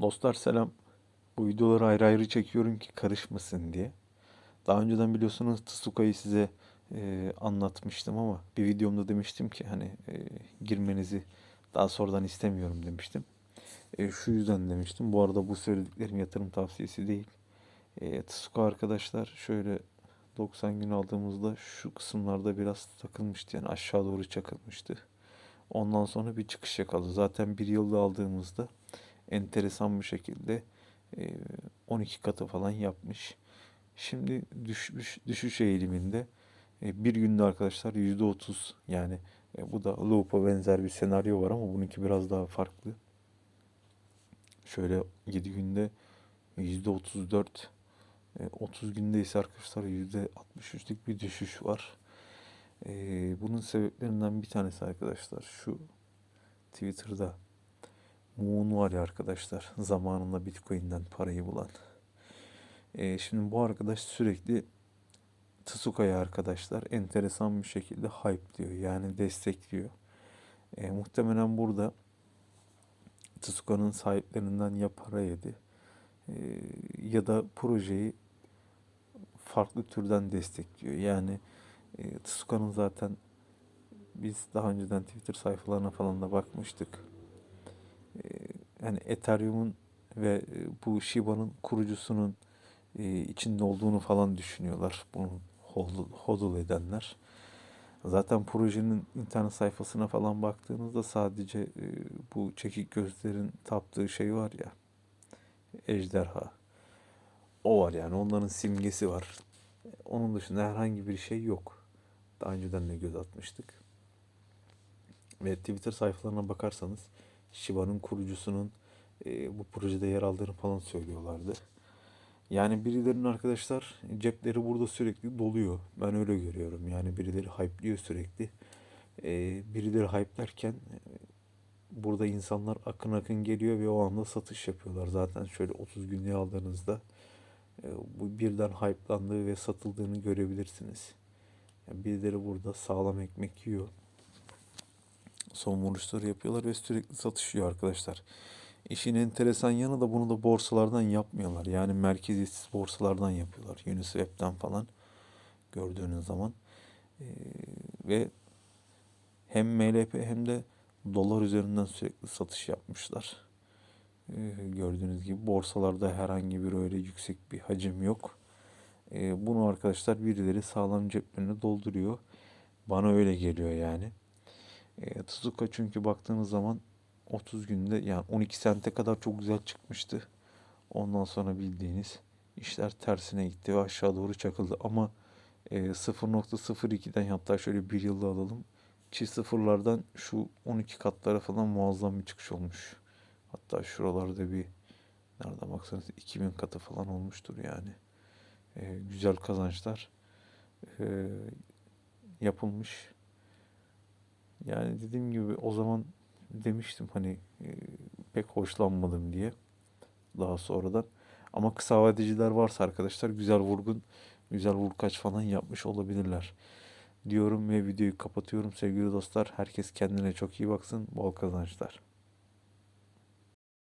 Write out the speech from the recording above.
Dostlar selam. Bu videoları ayrı ayrı çekiyorum ki karışmasın diye. Daha önceden biliyorsunuz Tsuka'yı size e, anlatmıştım ama bir videomda demiştim ki hani e, girmenizi daha sonradan istemiyorum demiştim. E, şu yüzden demiştim. Bu arada bu söylediklerim yatırım tavsiyesi değil. E, Tsuka arkadaşlar şöyle 90 gün aldığımızda şu kısımlarda biraz takılmıştı. Yani aşağı doğru çakılmıştı. Ondan sonra bir çıkış yakaladı. Zaten bir yılda aldığımızda enteresan bir şekilde e, 12 katı falan yapmış. Şimdi düşmüş, düşüş eğiliminde e, bir günde arkadaşlar %30 yani e, bu da loop'a benzer bir senaryo var ama bununki biraz daha farklı. Şöyle 7 günde %34 e, 30 günde ise arkadaşlar %63'lük bir düşüş var. E, bunun sebeplerinden bir tanesi arkadaşlar şu Twitter'da Moon var ya arkadaşlar zamanında Bitcoin'den parayı bulan. E, şimdi bu arkadaş sürekli Tsuka'ya arkadaşlar enteresan bir şekilde hype diyor. Yani destekliyor. E, muhtemelen burada Tsuka'nın sahiplerinden ya para yedi e, ya da projeyi farklı türden destekliyor. Yani e, Tsuka'nın zaten biz daha önceden Twitter sayfalarına falan da bakmıştık. Yani Ethereum'un ve e, bu Shiba'nın kurucusunun e, içinde olduğunu falan düşünüyorlar. Bunu hodl, hodl edenler. Zaten projenin internet sayfasına falan baktığınızda sadece e, bu çekik gözlerin taptığı şey var ya. Ejderha. O var yani onların simgesi var. Onun dışında herhangi bir şey yok. Daha önceden de göz atmıştık. Ve Twitter sayfalarına bakarsanız Shiba'nın kurucusunun e, bu projede yer aldığını falan söylüyorlardı. Yani birilerinin arkadaşlar cepleri burada sürekli doluyor. Ben öyle görüyorum. Yani birileri hype'liyor sürekli. E, birileri hype'lerken e, burada insanlar akın akın geliyor ve o anda satış yapıyorlar. Zaten şöyle 30 günlüğe aldığınızda e, bu birden hype'landığı ve satıldığını görebilirsiniz. Yani birileri burada sağlam ekmek yiyor. Son vuruşları yapıyorlar ve sürekli satışıyor arkadaşlar. İşin enteresan yanı da bunu da borsalardan yapmıyorlar. Yani merkeziyetsiz borsalardan yapıyorlar. Uniswap'ten falan gördüğünüz zaman. Ee, ve hem MLP hem de dolar üzerinden sürekli satış yapmışlar. Ee, gördüğünüz gibi borsalarda herhangi bir öyle yüksek bir hacim yok. Ee, bunu arkadaşlar birileri sağlam ceplerine dolduruyor. Bana öyle geliyor yani. E, Tsuka çünkü baktığınız zaman 30 günde yani 12 sente kadar çok güzel çıkmıştı. Ondan sonra bildiğiniz işler tersine gitti ve aşağı doğru çakıldı. Ama e, 0.02'den hatta şöyle bir yılda alalım. Çift sıfırlardan şu 12 katlara falan muazzam bir çıkış olmuş. Hatta şuralarda bir nerede baksanız 2000 katı falan olmuştur yani. E, güzel kazançlar e, yapılmış. Yani dediğim gibi o zaman demiştim hani e, pek hoşlanmadım diye daha sonradan. Ama kısa vadeciler varsa arkadaşlar güzel vurgun, güzel vurkaç falan yapmış olabilirler. Diyorum ve videoyu kapatıyorum sevgili dostlar. Herkes kendine çok iyi baksın. Bol kazançlar.